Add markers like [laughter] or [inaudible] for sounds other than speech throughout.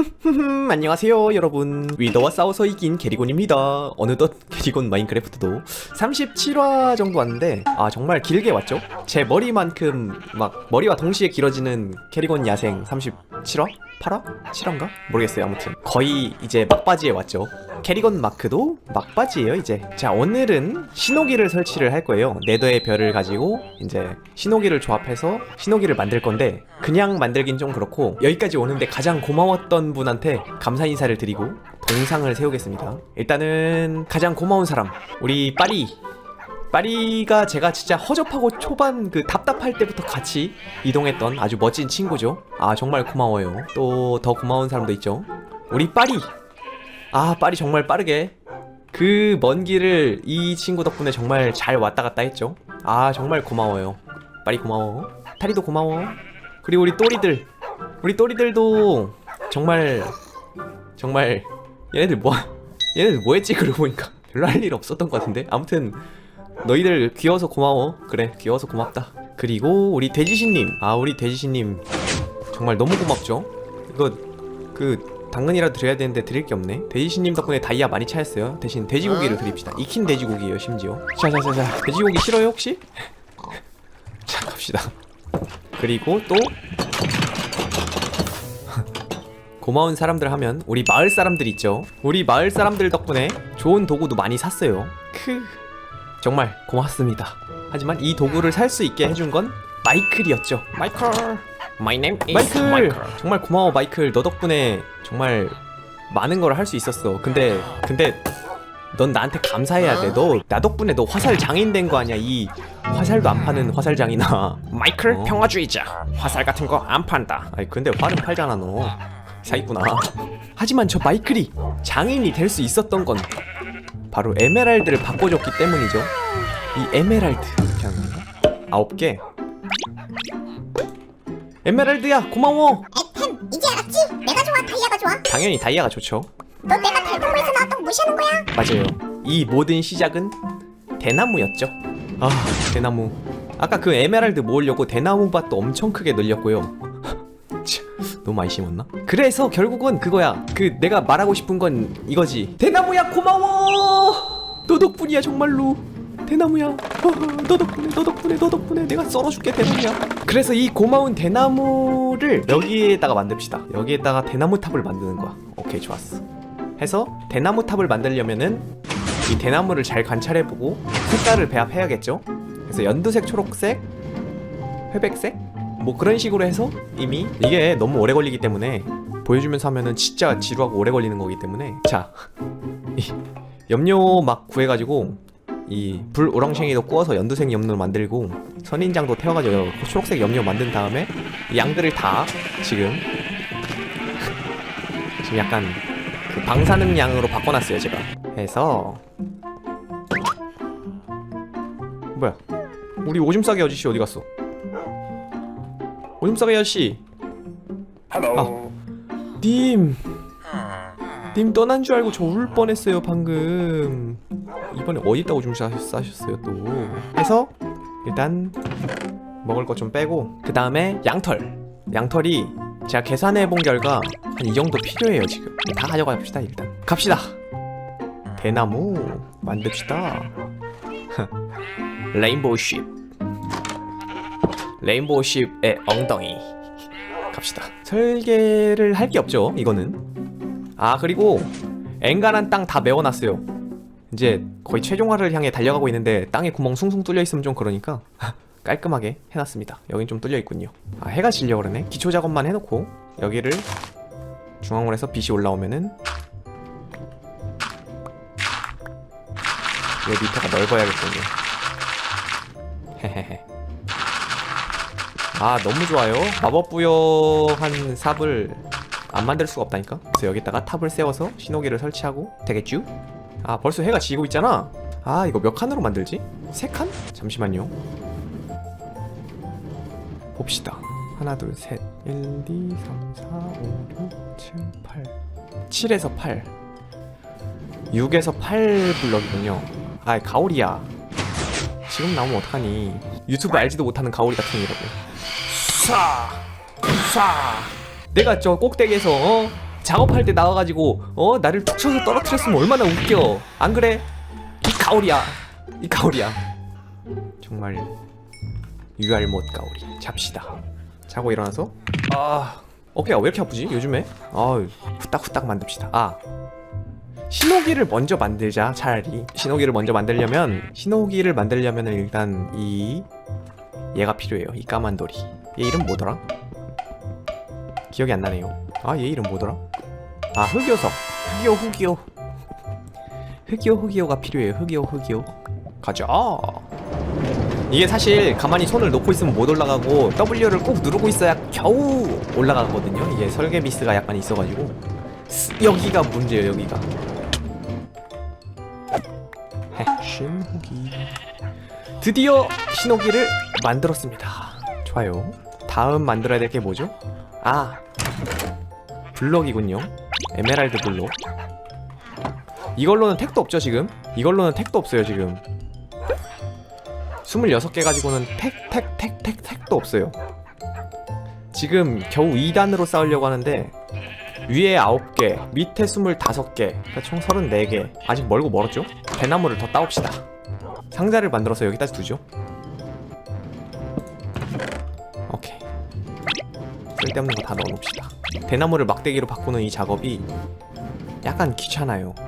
음, 안녕하세요 여러분. 위더와 싸워서 이긴 게리곤입니다. 어느덧 게리곤 마인크래프트도 37화 정도 왔는데 아 정말 길게 왔죠? 제 머리만큼 막 머리와 동시에 길어지는 게리곤 야생 37화? 8화? 7화인가? 모르겠어요 아무튼. 거의 이제 막바지에 왔죠. 캐리건 마크도 막바지예요 이제. 자 오늘은 신호기를 설치를 할 거예요. 네더의 별을 가지고 이제 신호기를 조합해서 신호기를 만들 건데 그냥 만들긴 좀 그렇고 여기까지 오는데 가장 고마웠던 분한테 감사 인사를 드리고 동상을 세우겠습니다. 일단은 가장 고마운 사람 우리 빠리 빠리가 제가 진짜 허접하고 초반 그 답답할 때부터 같이 이동했던 아주 멋진 친구죠. 아 정말 고마워요. 또 더 고마운 사람도 있죠. 우리 빠리. 아 빠리 정말 빠르게 그 먼 길을 이 친구 덕분에 정말 잘 왔다 갔다 했죠. 아 정말 고마워요. 빠리 고마워. 타리도 고마워. 그리고 우리 또리들. 우리 또리들도 정말 정말 얘네들 뭐 얘네들 뭐 했지? 그러고 보니까 별로 할 일 없었던 것 같은데? 아무튼 너희들 귀여워서 고마워. 그래 귀여워서 고맙다. 그리고 우리 돼지신님. 아 우리 돼지신님. 정말 너무 고맙죠? 이거 그 당근이라도 드려야 되는데 드릴 게 없네. 돼지신님 덕분에 다이아 많이 차였어요. 대신 돼지고기를 드립시다. 익힌 돼지고기예요 심지어. 자자자자. 돼지고기 싫어요 혹시? [laughs] 자 갑시다. 그리고 또 고마운 사람들 하면 우리 마을 사람들 있죠? 우리 마을 사람들 덕분에 좋은 도구도 많이 샀어요. 크 정말 고맙습니다. 하지만 이 도구를 살 수 있게 해준 건 마이클이었죠. 마이클. My name is 마이클! Michael. 정말 고마워 마이클. 너 덕분에 정말 많은 걸 할 수 있었어. 근데 근데 넌 나한테 감사해야 돼 너 나 덕분에 너 화살 장인 된 거 아니야? 이 화살도 안 파는 화살장이나. 마이클 어? 평화주의자. 화살 같은 거 안 판다. 아니 근데 활은 팔잖아 너. 사기구나. 하지만 저 마이클이 장인이 될 수 있었던 건 바로 에메랄드를 바꿔줬기 때문이죠. 이 에메랄드. 이렇게 하는? 아홉 개. 에메랄드야 고마워. 에템 이제 알았지? 내가 좋아 다이아가 좋아? 당연히 다이아가 좋죠. 너 내가 달동무에서 나왔던 거 무시하는 거야? 맞아요. 이 모든 시작은 대나무였죠. 아 대나무. 아까 그 에메랄드 모으려고 대나무밭도 엄청 크게 늘렸고요. 참, 너무 많이 심었나? 그래서 결국은 그거야. 그 내가 말하고 싶은 건 이거지. 대나무야 고마워! 너 덕분이야 정말로. 대나무야. 어, 너 덕분에 너 덕분에 너 덕분에 내가 썰어줄게 대나무야. 그래서 이 고마운 대나무를 여기에다가 만듭시다. 여기에다가 대나무 탑을 만드는 거야. 오케이 좋았어. 해서 대나무 탑을 만들려면은 이 대나무를 잘 관찰해보고 색깔을 배합해야겠죠? 그래서 연두색 초록색 회백색 뭐 그런 식으로 해서 이미 이게 너무 오래 걸리기 때문에 보여주면서 하면은 진짜 지루하고 오래 걸리는 거기 때문에. 자 [laughs] 이 염료 막 구해가지고 이 불 오랑챙이도 구워서 연두색 염료를 만들고 선인장도 태워가지고 초록색 염료 만든 다음에 이 양들을 다 지금 [laughs] 지금 약간 그 방사능 양으로 바꿔놨어요 제가. 해서 뭐야? 우리 오줌 싸개 아저씨 어디 갔어 오줌 싸개 아저씨 Hello. 님, 님 떠난 줄 알고 저 울 뻔했어요 방금. 이번에 어디다 오줌 싸- 싸셨어요 또? 해서 일단 먹을 것 좀 빼고 그 다음에 양털. 양털이 제가 계산해 본 결과 한 이 정도 필요해요 지금. 다 가져가 봅시다 일단. 갑시다. 대나무 만듭시다. [laughs] 레인보우 쉽. 레인보우 쉽의 엉덩이. 갑시다. 설계를 할 게 없죠, 이거는. 아, 그리고 엔간한 땅 다 메워놨어요. 이제 거의 최종화를 향해 달려가고 있는데 땅에 구멍 숭숭 뚫려 있으면 좀 그러니까 [laughs] 깔끔하게 해놨습니다. 여긴 좀 뚫려 있군요. 아, 해가 지려 그러네. 기초 작업만 해놓고 여기를 중앙으로 해서 빛이 올라오면은 여기 밑에가 넓어야겠군요. 아 너무 좋아요. 마법 부여한 삽을 안 만들 수가 없다니까? 그래서 여기다가 탑을 세워서 신호기를 설치하고 되겠쥬? 아 벌써 해가 지고 있잖아. 아 이거 몇 칸으로 만들지? 세 칸? 잠시만요. 봅시다. 하나 둘셋. 1, 2, 3, 4, 5, 6, 7, 8 7에서 8 6에서 8 블럭이군요. 아 가오리야. 지금 나오면 어떡하니? 유튜브 알지도 못하는 가오리 같은 이라고 쏴. 쏴. 내가 저 꼭대기에서 어? 작업할 때 나와가지고 어 나를 툭 쳐서 떨어뜨렸으면 얼마나 웃겨. 안 그래? 이 가오리야. 이 가오리야. 정말 유알못 가오리. 잡시다. 자고 일어나서. 아 어깨가 왜 이렇게 아프지 요즘에? 아 후딱후딱 만듭시다. 아 신호기를 먼저 만들자 차라리. 신호기를 먼저 만들려면 신호기를 만들려면 일단 이 얘가 필요해요. 이 까만 돌이 얘 이름 뭐더라? 기억이 안 나네요. 아 얘 이름 뭐더라? 아 흑요석. 흑요 흑요. 흑요 흑요가 필요해요. 흑요 흑요. 가자. 이게 사실 가만히 손을 놓고 있으면 못 올라가고 W를 꼭 누르고 있어야 겨우 올라가거든요. 이게 설계 미스가 약간 있어가지고. 스- 여기가 문제예요 여기가. 헤, 신호기. 드디어 신호기를 만들었습니다. 좋아요 다음 만들어야 될 게 뭐죠? 아 블럭이군요. 에메랄드 블록. 이걸로는 택도 없죠 지금? 이걸로는 택도 없어요 지금. 26개 가지고는 택 택 택 택 택도 없어요. 지금 겨우 2단으로 싸우려고 하는데 위에 9개 밑에 25개 그러니까 총 34개. 아직 멀고 멀었죠? 대나무를 더 따옵시다. 상자를 만들어서 여기다 두죠? 오케이 쓸데없는 거 다 넣어놓읍시다. 대나무를 막대기로 바꾸는 이 작업이 약간 귀찮아요. [laughs]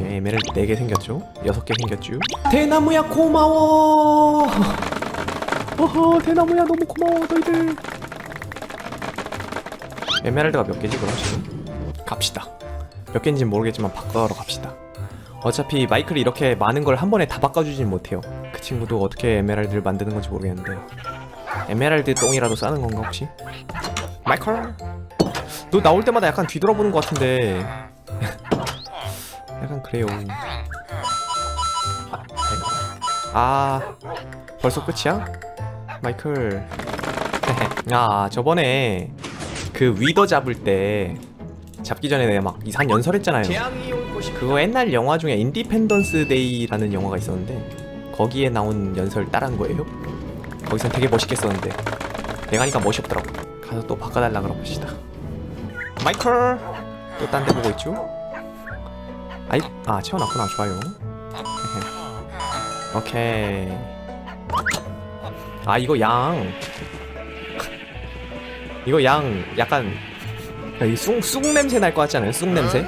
예, 에메랄드 4개 생겼죠? 6개 생겼죠? 대나무야 고마워! [laughs] 어허 대나무야 너무 고마워 너희들! 에메랄드가 몇 개지 그럼 지금? 갑시다. 몇 개인지는 모르겠지만 바꿔러 갑시다. 어차피 마이클이 이렇게 많은 걸 한 번에 다 바꿔주진 못해요. 그 친구도 어떻게 에메랄드를 만드는 건지 모르겠는데 에메랄드 똥이라도 싸는 건가 혹시? 마이클 너 나올 때마다 약간 뒤돌아보는 것 같은데. [laughs] 약간 그래요. 아 벌써 끝이야? 마이클. [laughs] 아 저번에 그 위더 잡을 때 잡기 전에 내가 막 이상한 연설했잖아요. 그거 옛날 영화 중에 인디펜던스 데이라는 영화가 있었는데 거기에 나온 연설 따라한 거예요 거기선 되게 멋있게 썼는데 내가 하니까 멋이 없더라고. 가서 또 바꿔달라 그러봅시다. 마이클! 또 딴 데 보고 있죠? 아이 아 채워놨구나. 좋아요. [laughs] 오케이. 아 이거 양. [laughs] 이거 양. 약간 이쑥 쑥 냄새 날 것 같지 않아요? 쑥 냄새?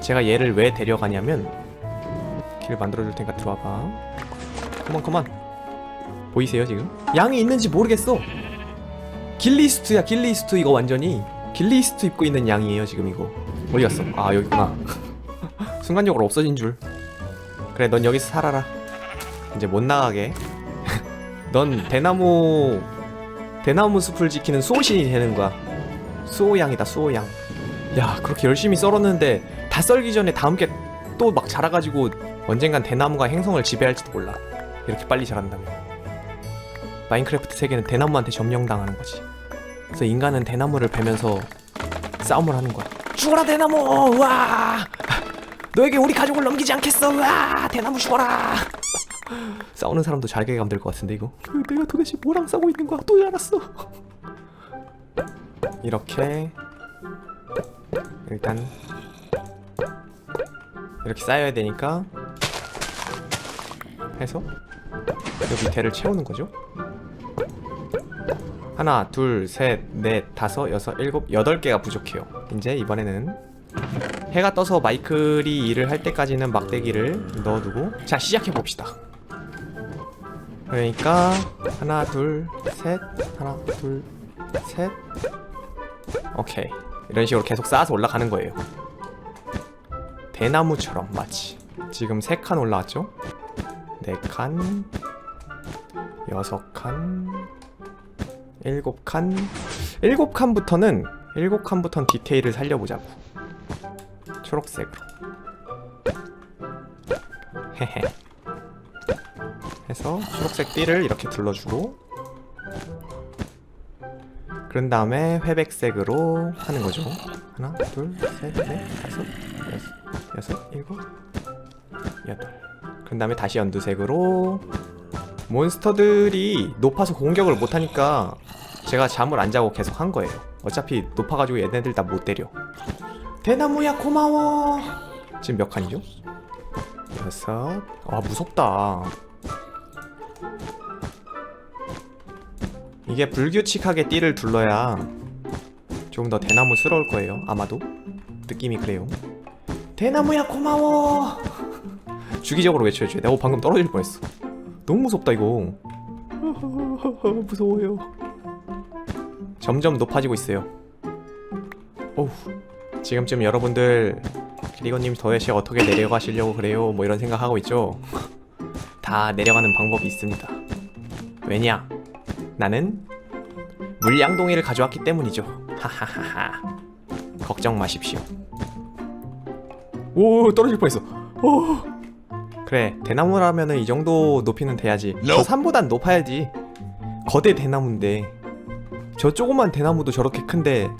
제가 얘를 왜 데려가냐면 길 만들어줄 테니까 들어와봐 컴온 컴온 보이세요 지금? 양이 있는지 모르겠어. 길리스트야 길리스트. 이거 완전히 길리스트 입고 있는 양이에요 지금 이거. 어디 갔어? 아 여기 있구나. [laughs] 순간적으로 없어진 줄. 그래 넌 여기서 살아라. 이제 못 나가게. [laughs] 넌 대나무 대나무 숲을 지키는 수호신이 되는 거야. 수호양이다 수호양. 야 그렇게 열심히 썰었는데 다 썰기 전에 다음 게 또 막 자라가지고 언젠간 대나무가 행성을 지배할지도 몰라 이렇게 빨리 자란다면 마인크래프트 세계는 대나무한테 점령당하는 거지. 그래서 인간은 대나무를 베면서 싸움을 하는 거야. 죽어라 대나무! 와! 너에게 우리 가족을 넘기지 않겠어! 와! 대나무 죽어라! [laughs] 싸우는 사람도 자괴감 들 것 같은데 이거? 그 내가 도대체 뭐랑 싸우고 있는 거야? 또 알았어! 이렇게 일단 이렇게 쌓여야 되니까 해서 여기 밑에를 채우는 거죠? 하나 둘셋넷 다섯 여섯 일곱 여덟 개가 부족해요. 이제 이번에는 해가 떠서 마이클이 일을 할 때까지는 막대기를 넣어두고 자 시작해 봅시다. 그러니까 하나 둘 셋 하나 둘 셋. 오케이. 이런 식으로 계속 쌓아서 올라가는 거예요. 대나무처럼 마치. 지금 세칸 올라왔죠? 네칸 여섯 칸 일곱 칸. 일곱 칸부터는 일곱 칸부터는 디테일을 살려보자고. 초록색으로 헤헤. 해서 초록색 띠를 이렇게 둘러주고 그런 다음에 회백색으로 하는 거죠. 하나 둘셋넷 다섯 여섯 여섯 일곱 여덟. 그런 다음에 다시 연두색으로 몬스터들이 높아서 공격을 못하니까 제가 잠을 안 자고 계속 한 거예요. 어차피 높아가지고 얘네들 다 못 때려. 대나무야 고마워. 지금 몇 칸이죠? 여섯. 아 무섭다. 이게 불규칙하게 띠를 둘러야 좀더 대나무스러울 거예요 아마도. 느낌이 그래요. 대나무야 고마워. 주기적으로 외쳐줘야 돼. 어 방금 떨어질 뻔했어. 너무 무섭다 이거. [laughs] 무서워요. 점점 높아지고 있어요. 오우. 지금쯤 여러분들 그리고님 더해시 어떻게 내려가시려고 그래요? 뭐 이런 생각하고 있죠? [laughs] 다 내려가는 방법이 있습니다. 왜냐? 나는 물량동이를 가져왔기 때문이죠. 하하하하. 걱정 마십시오. 오 떨어질 뻔했어. 오. 그래 대나무라면은 이 정도 높이는 돼야지. 저 산보단 높아야지. 거대 대나무인데. 저 조그만 대나무도 저렇게 큰데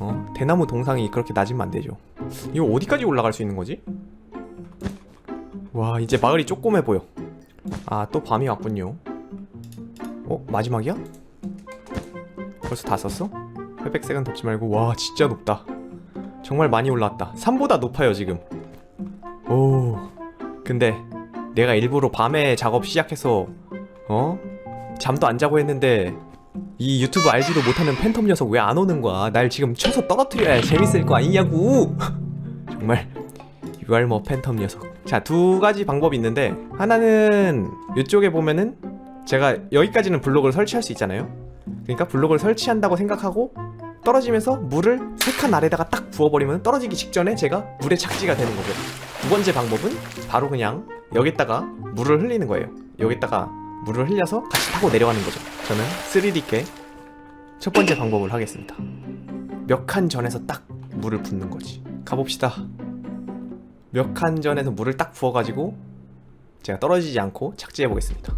어 대나무 동상이 그렇게 낮으면 안 되죠. 이거 어디까지 올라갈 수 있는 거지? 와 이제 마을이 조그매 보여. 아 또 밤이 왔군요. 어 마지막이야? 벌써 다 썼어? 회백색은 덮지 말고. 와 진짜 높다. 정말 많이 올라왔다. 산보다 높아요 지금. 오 근데 내가 일부러 밤에 작업 시작해서 어? 잠도 안 자고 했는데 이 유튜브 알지도 못하는 팬텀 녀석 왜 안 오는 거야? 날 지금 쳐서 떨어뜨려야 재밌을 거 아니냐고. [laughs] 정말 유알머 팬텀 녀석. 자, 두 가지 방법이 있는데 하나는 이쪽에 보면은 제가 여기까지는 블록을 설치할 수 있잖아요. 그러니까 블록을 설치한다고 생각하고 떨어지면서 물을 세 칸 아래다가 딱 부어버리면 떨어지기 직전에 제가 물에 착지가 되는 거죠. 두 번째 방법은 바로 그냥 여기다가 물을 흘리는 거예요. 여기다가 물을 흘려서 같이 타고 내려가는 거죠. 저는 3D 있게 첫 번째 방법을 하겠습니다. 몇 칸 전에서 딱 물을 붓는 거지. 가봅시다. 몇 칸 전에서 물을 딱 부어가지고 제가 떨어지지 않고 착지해 보겠습니다.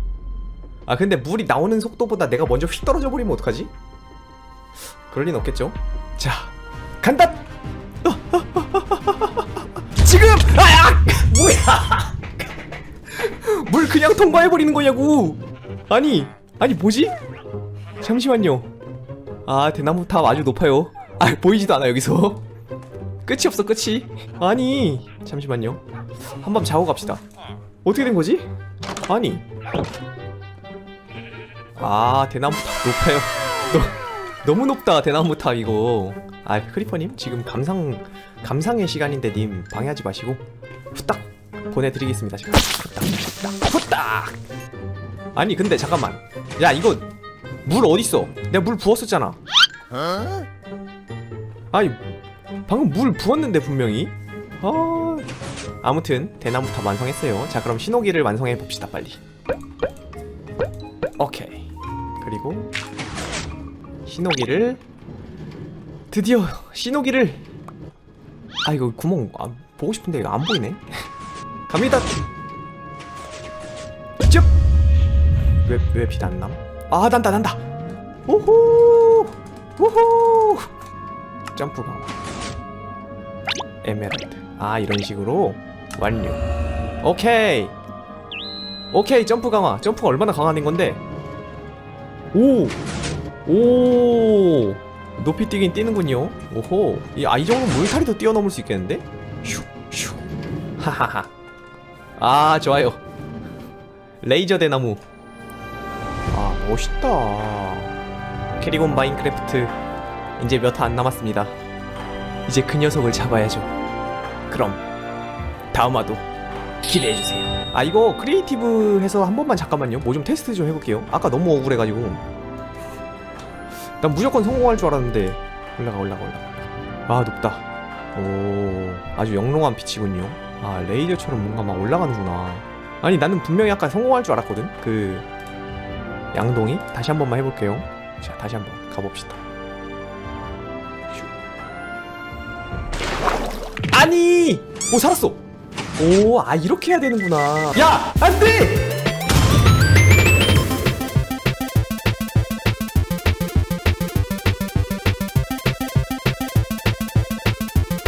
아 근데 물이 나오는 속도보다 내가 먼저 휙 떨어져 버리면 어떡하지? 그럴 리는 없겠죠? 자 간다! 뭐야! 물 그냥 통과해버리는 거냐고! 아니, 아니 뭐지? 잠시만요. 아, 대나무 탑 아주 높아요. 아, 보이지도 않아, 여기서. 끝이 없어, 끝이. 아니, 잠시만요. 한번 자고 갑시다. 어떻게 된 거지? 아니. 아, 대나무 탑 높아요. 너, 너무 높다, 대나무 탑 이거. 아, 크리퍼님, 지금 감상, 감상의 시간인데 님 방해하지 마시고 후딱 보내드리겠습니다 제가 후딱! 후딱! 후딱 아니 근데 잠깐만. 야 이거 물 어딨어? 내가 물 부었었잖아. 아니 방금 물 부었는데 분명히? 아 아무튼 대나무탑 완성했어요. 자 그럼 신호기를 완성해 봅시다 빨리. 오케이. 그리고 신호기를 드디어 신호기를 아 이거 구멍 아, 보고 싶은데 이거 안 보이네. [laughs] 갑니다. 줍왜왜 빛 안 남? 아 난다 난다! 오호 오호 점프 강화 에메랄드. 아 이런 식으로? 완료. 오케이! 오케이 점프 강화. 점프가 얼마나 강화된 건데? 오 오! 높이 뛰긴 뛰는군요. 오호. 이, 아, 이 정도면 물타리도 뛰어넘을 수 있겠는데? 슈, 슈. 하하하. 아, 좋아요. 레이저 대나무. 아, 멋있다. 캐리곤 마인크래프트. 이제 몇 화 안 남았습니다. 이제 그 녀석을 잡아야죠. 그럼, 다음 화도 기대해주세요. 아, 이거 크리에이티브 해서 한 번만 잠깐만요. 뭐 좀 테스트 좀 해볼게요. 아까 너무 억울해가지고. 난 무조건 성공할 줄 알았는데 올라가 올라가 올라가 아 높다 오 아주 영롱한 빛이군요. 아 레이저처럼 뭔가 막 올라가는구나. 아니 나는 분명히 아까 성공할 줄 알았거든? 그 양동이? 다시 한 번만 해볼게요. 자 다시 한 번 가봅시다. 슈. 아니! 오 살았어! 오 아 이렇게 해야 되는구나. 야 안돼